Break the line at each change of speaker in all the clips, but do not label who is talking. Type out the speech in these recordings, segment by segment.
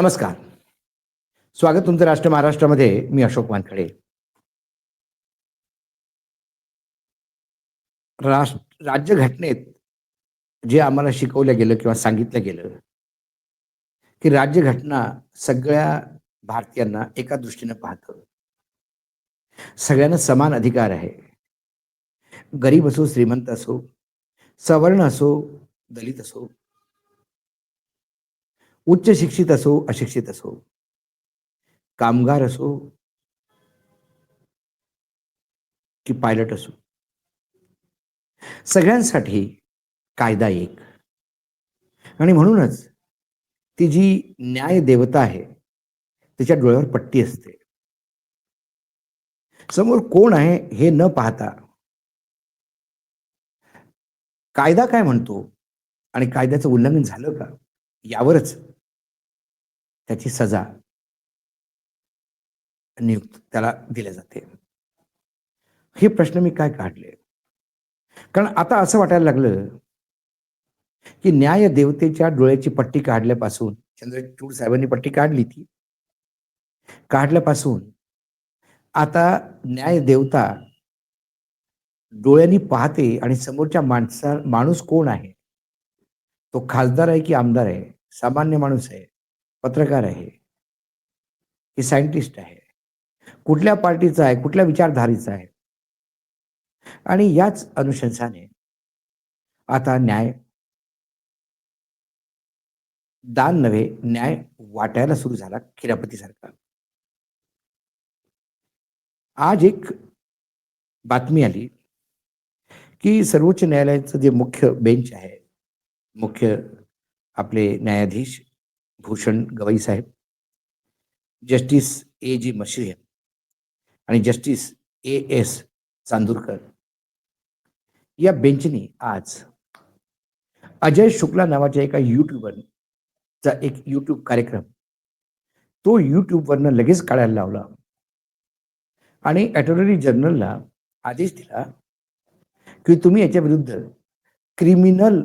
नमस्कार. स्वागत तुमचं राष्ट्र महाराष्ट्रामध्ये मी अशोक वानखडे. राष्ट्र राज्यघटनेत जे आम्हाला शिकवलं गेलं किंवा सांगितलं गेलं की राज्यघटना सगळ्या भारतीयांना एका दृष्टीनं पाहतं. सगळ्यांना समान अधिकार आहे. गरीब असो श्रीमंत असो सवर्ण असो दलित असो उच्च शिक्षित असो अशिक्षित असो कामगार असो की पायलट असो सगळ्यांसाठी कायदा एक. आणि म्हणूनच ती जी न्याय देवता आहे तिच्या डोळ्यावर पट्टी असते. समोर कोण आहे हे न पाहता कायदा काय म्हणतो आणि कायद्याचं उल्लंघन झालं का? यावरच त्याची सजा नियुक्त त्याला दिले जाते. हे प्रश्न मी काय काढले? कारण आता असं वाटायला लागलं की न्याय देवतेच्या डोळ्याची पट्टी काढल्यापासून चंद्रचूड साहेबांनी पट्टी काढली ती काढल्यापासून आता न्याय देवता डोळ्यांनी पाहते आणि समोरच्या माणसा माणूस कोण आहे? तो खासदार आहे की आमदार आहे? सामान्य माणूस आहे. पत्रकार आहे. की सायंटिस्ट आहे. कुठल्या पार्टीचा आहे कुठल्या विचारधारीचा आहे? आणि याच अनुशंसाने आता न्याय दान नव्हे न्याय वाटायला सुरू झाला खिरापतीसारखा आज एक बातमी आली की सर्वोच्च न्यायालयाचं जे मुख्य बेंच आहे मुख्य आपले न्यायाधीश भूषण गवई साहेब जस्टिस ए जी मश्री आणि जस्टिस ए एस चांदूरकर. या बेंचनी आज अजय शुक्ला नावाच्या एका युट्यूबरचा एक युट्यूब कार्यक्रम तो युट्यूबवरनं लगेच काढायला लावला आणि अटॉर्नी जनरलला आदेश दिला की तुम्ही याच्या विरुद्ध क्रिमिनल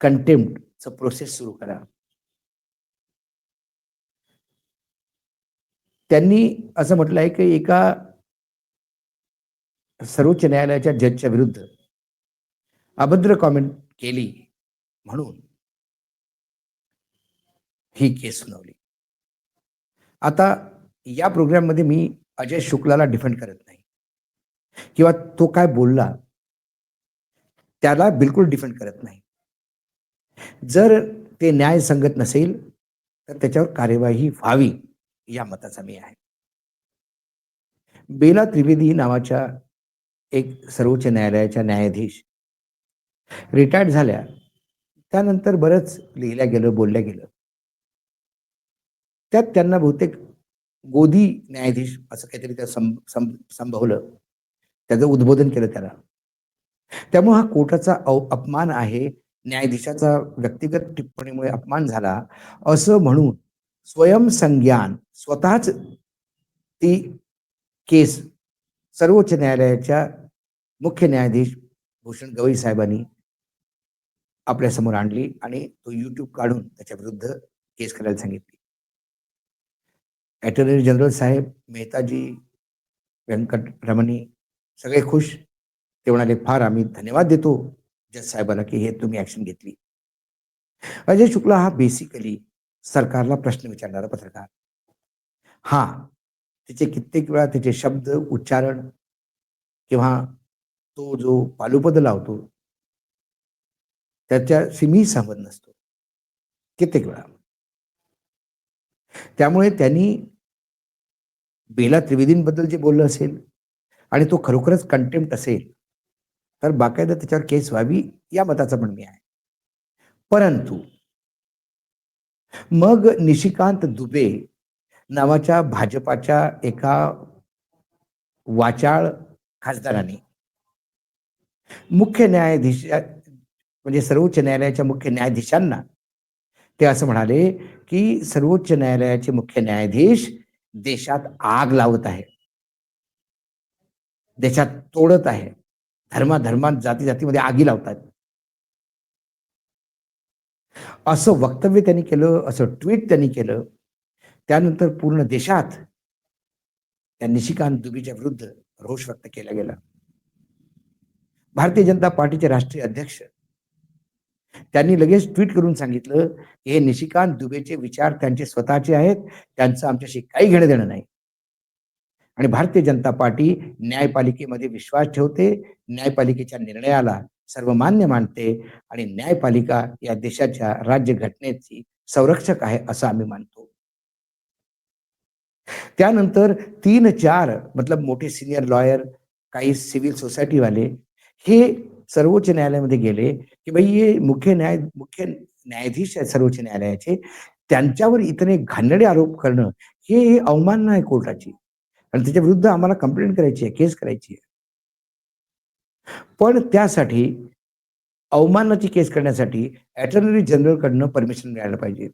कंटेम्प्टचं प्रोसेस सुरू करा. त्यांनी असं म्हटलं आहे की एका सर्वोच्च न्यायालयाच्या जजच्या विरुद्ध अभद्र कॉमेंट केली म्हणून ही केस सुनावली. आता या प्रोग्राममध्ये मी अजय शुक्लाला डिफेंड करत नाही. किंवा तो काय बोलला त्याला बिलकुल डिफेंड करत नाही. जर ते न्याय संगत नसेल तर त्याच्यावर कार्यवाही व्हावी. या मताचा मी आहे. बेला त्रिवेदी नावाच्या एक सर्वोच्च न्यायालयाच्या न्यायाधीश रिटायर्ड झाल्या. त्यानंतर बरंच लिहिल्या गेलं बोलल्या गेलं. त्यात त्यांना बहुतेक गोदी न्यायाधीश असं काहीतरी त्या संभवलं. त्याचं उद्बोधन केलं त्याला. त्यामुळे हा कोर्टाचा अपमान आहे. न्यायाधीशाचा व्यक्तिगत टिप्पणीमुळे अपमान झाला. असं म्हणून स्वयंसंज्ञान स्वतःच ती केस सर्वोच्च न्यायालयाच्या मुख्य न्यायाधीश भूषण गवई साहेबांनी आपल्यासमोर आणली आणि तो युट्यूब काढून त्याच्या विरुद्ध केस करायला सांगितली. अटॉर्नी जनरल साहेब मेहताजी व्यंकट रमणी सगळे खुश. ते म्हणाले फार आम्ही धन्यवाद देतो जज साहेबांना की हे तुम्ही ऍक्शन घेतली. अजय शुक्ला हा बेसिकली सरकारला प्रश्न विचारणारा पत्रकार. हा तिचे कित्येक वेळा त्याचे शब्द उच्चारण किंवा तो जो पालुपद लावतो त्याच्या मी संबंध नसतो. कित्येक वेळा. त्यामुळे त्यांनी बेला त्रिवेदींबद्दल जे बोललं असेल आणि तो खरोखरच कंटेम्प्ट असेल तर बाकायदा त्याच्यावर केस व्हावी या मताचा पण मी आहे. परंतु मग निशिकांत दुबे नावाच्या भाजपाच्या एका वाचाळ खासदारांनी मुख्य न्यायाधीश म्हणजे सर्वोच्च न्यायालयाच्या मुख्य न्यायाधीशांना ते असं म्हणाले की सर्वोच्च न्यायालयाचे मुख्य न्यायाधीश देशात आग लावत आहे. देशात तोडत आहे. धर्माधर्मात जाती जातीमध्ये आगी लावतात असं वक्तव्य त्यांनी केलं असं ट्विट त्यांनी केलं. त्यानंतर पूर्ण देशात त्या निशिकांत दुबेच्या विरुद्ध रोष व्यक्त केला गेला. भारतीय जनता पार्टीचे राष्ट्रीय अध्यक्ष त्यांनी लगेच ट्विट करून सांगितलं की हे निशिकांत दुबेचे विचार त्यांचे स्वतःचे आहेत त्यांचं आमच्याशी काही घेणं देणं नाही. आणि भारतीय जनता पार्टी न्यायपालिकेमध्ये विश्वास ठेवते न्यायपालिकेच्या निर्णयाला सर्वमान्य मानते आणि न्यायपालिका या देशाच्या राज्य घटनेची संरक्षक आहे असं आम्ही मानतो. त्यानंतर तीन चार मतलब मोठे सिनियर लॉयर काही सिव्हिल सोसायटीवाले हे सर्वोच्च न्यायालयामध्ये गेले की भाई हे मुख्य न्याय मुख्य न्यायाधीश आहेत सर्वोच्च न्यायालयाचे त्यांच्यावर इतने घाणडे आरोप करणं हे अवमानना आहे कोर्टाची. आणि त्याच्या विरुद्ध आम्हाला कंप्लेंट करायची आहे केस करायची आहे. पण त्यासाठी अवमानाची केस करण्यासाठी अटर्नी जनरलकडनं परमिशन मिळायला पाहिजे.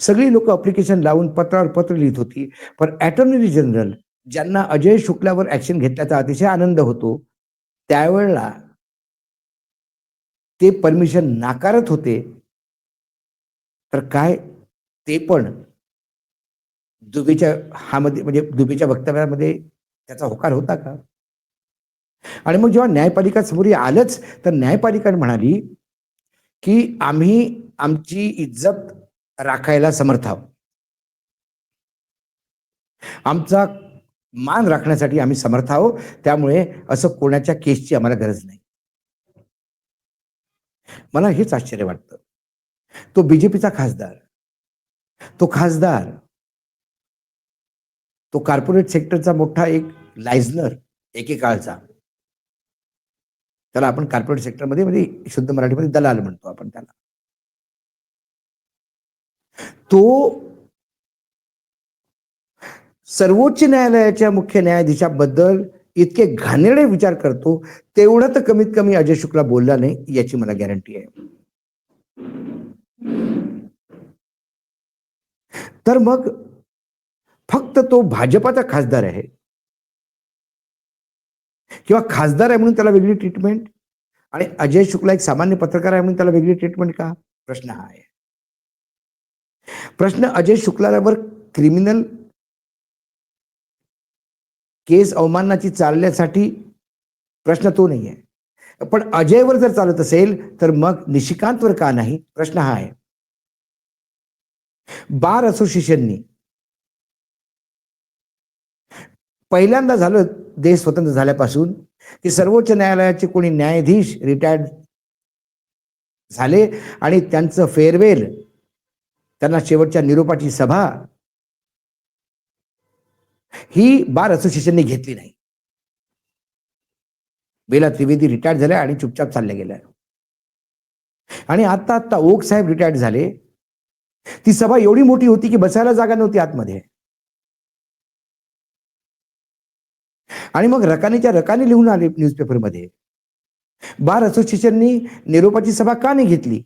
सगळी लोक अप्लिकेशन लावून पत्रावर पत्र लिहित होती पण अटर्नी जनरल ज्यांना अजय शुक्लावर ऍक्शन घेतल्याचा अतिशय आनंद होतो त्यावेळेला ते परमिशन नाकारत होते. तर काय? ते पण दुबेच्या हा मध्ये म्हणजे दुबेच्या वक्तव्यामध्ये त्याचा होकार होता का? आणि मग जेव्हा न्यायपालिका समोर आलंच तर न्यायपालिका म्हणाली की आम्ही आमची इज्जत राखायला समर्थ आहोत. आमचा मान राखण्यासाठी आम्ही समर्थ आहोत त्यामुळे असं कोणाच्या केसची आम्हाला गरज नाही. मला हेच आश्चर्य वाटतं. तो बीजेपीचा खासदार तो खासदार तो कॉर्पोरेट सेक्टरचा मोठा एक लायझनर एकेकाळचा त्याला आपण कार्पोरेट सेक्टरमध्ये म्हणजे शुद्ध मराठीमध्ये दलाल म्हणतो आपण त्याला. तो सर्वोच्च न्यायालयाच्या मुख्य न्यायाधीशाबद्दल इतके घाणेरडे विचार करतो तेवढं तर कमीत कमी अजय शुक्ला बोलला नाही याची मला गॅरंटी आहे. तर मग फक्त तो भाजपाचा खासदार आहे. किंवा खासदार आहे म्हणून त्याला वेगळी ट्रीटमेंट आणि अजय शुक्ला एक सामान्य पत्रकार आहे म्हणून त्याला वेगळी ट्रीटमेंट का? प्रश्न हा आहे. प्रश्न अजय शुक्लावर क्रिमिनल केस अवमानाची चालण्यासाठी प्रश्न तो नाही आहे. पण अजयवर जर चालत असेल तर मग निशिकांतवर का नाही? प्रश्न हा आहे. बार असोसिएशननी पहिल्यांदा झालं देश स्वतंत्र झाल्यापासून की सर्वोच्च न्यायालयाचे कोणी न्यायाधीश रिटायर्ड झाले आणि त्यांचं फेअरवेल त्यांना शेवटच्या निरोपाची सभा ही बार असोसिएशनने घेतली नाही. बेला त्रिवेदी रिटायर्ड झाल्या आणि चुपचाप चालल्या गेल्या. आणि आता आता ओक साहेब रिटायर्ड झाले. ती सभा एवढी मोठी होती की बसायला जागा नव्हती आतमध्ये. आणि मग रकानेच्या रकाने लिहून आले न्यूजपेपरमध्ये बार असोसिएशननी निरोपाची सभा का नाही घेतली?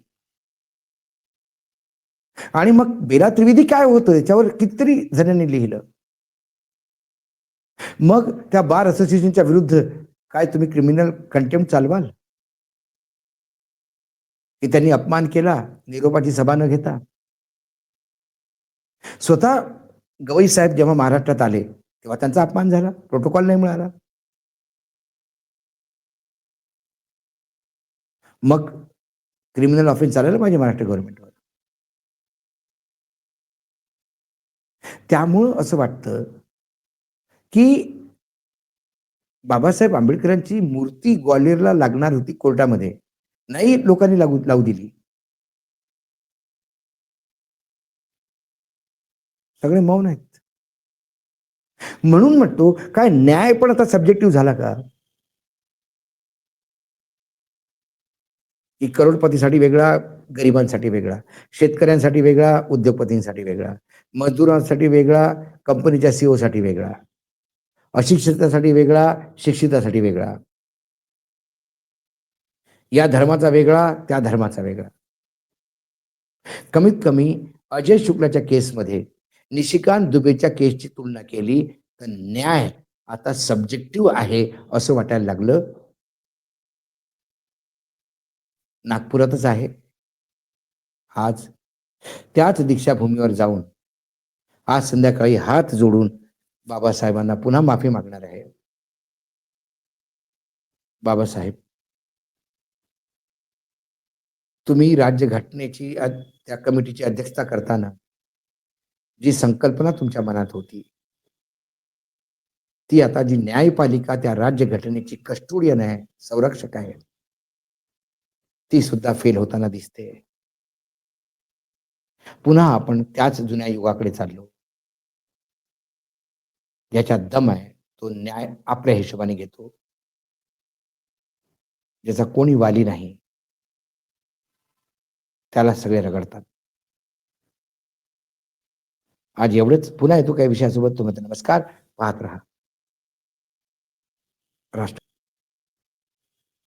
आणि मग बेला त्रिवेदी काय होतं? याच्यावर कितीतरी जणांनी लिहिलं. मग त्या बार असोसिएशनच्या विरुद्ध काय तुम्ही क्रिमिनल कंटेम्प्ट चालवाल? की त्यांनी अपमान केला निरोपाची सभा न घेता? स्वतः गवई साहेब जेव्हा महाराष्ट्रात आले तेव्हा त्यांचा अपमान झाला. प्रोटोकॉल नाही मिळाला. मग क्रिमिनल ऑफेन्स चालायला पाहिजे महाराष्ट्र गव्हर्नमेंटवर त्यामुळं असं वाटतं की बाबासाहेब आंबेडकरांची मूर्ती ग्वालियरला लागणार होती कोर्टामध्ये. नाही लोकांनी लागू लावू दिली. सगळे मौन आहेत. म्हणून म्हणतो काय न्याय पण आता सब्जेक्टिव्ह झाला का? की करोडपतीसाठी वेगळा गरिबांसाठी वेगळा शेतकऱ्यांसाठी वेगळा उद्योगपतींसाठी वेगळा मजदुरांसाठी वेगळा कंपनीच्या सीओ साठी वेगळा अशिक्षितासाठी वेगळा शिक्षितासाठी वेगळा. या धर्माचा वेगळा त्या धर्माचा वेगळा. कमीत कमी अजय शुक्लाच्या केसमध्ये निशिकांत दुबेच्या केसची तुलना केली तर न्याय आता सब्जेक्टिव्ह आहे असं वाटायला लागलं. नागपुरातच आहे. आज त्याच दीक्षाभूमीवर जाऊन आज संध्याकाळी हात जोडून बाबासाहेबांना पुन्हा माफी मागणार आहे. बाबासाहेब तुम्ही राज्यघटनेची घटनेची त्या कमिटीची अध्यक्षता करताना जी संकल्पना तुमच्या मनात होती ती आता जी न्यायपालिका त्या राज्यघटनेची कस्टोडियन आहे संरक्षक आहे ती सुद्धा फेल होताना दिसते. पुन्हा आपण त्याच जुन्या युगाकडे चाललो. ज्याच्या दम आहे तो न्याय आपल्या हिशोबाने घेतो. ज्याचा कोणी वाली नाही त्याला सगळे रगडतात. आज एवढंच. पुन्हा येतो काही विषयासोबत. तुम्हाला नमस्कार. पाहत राहा. राष्ट्र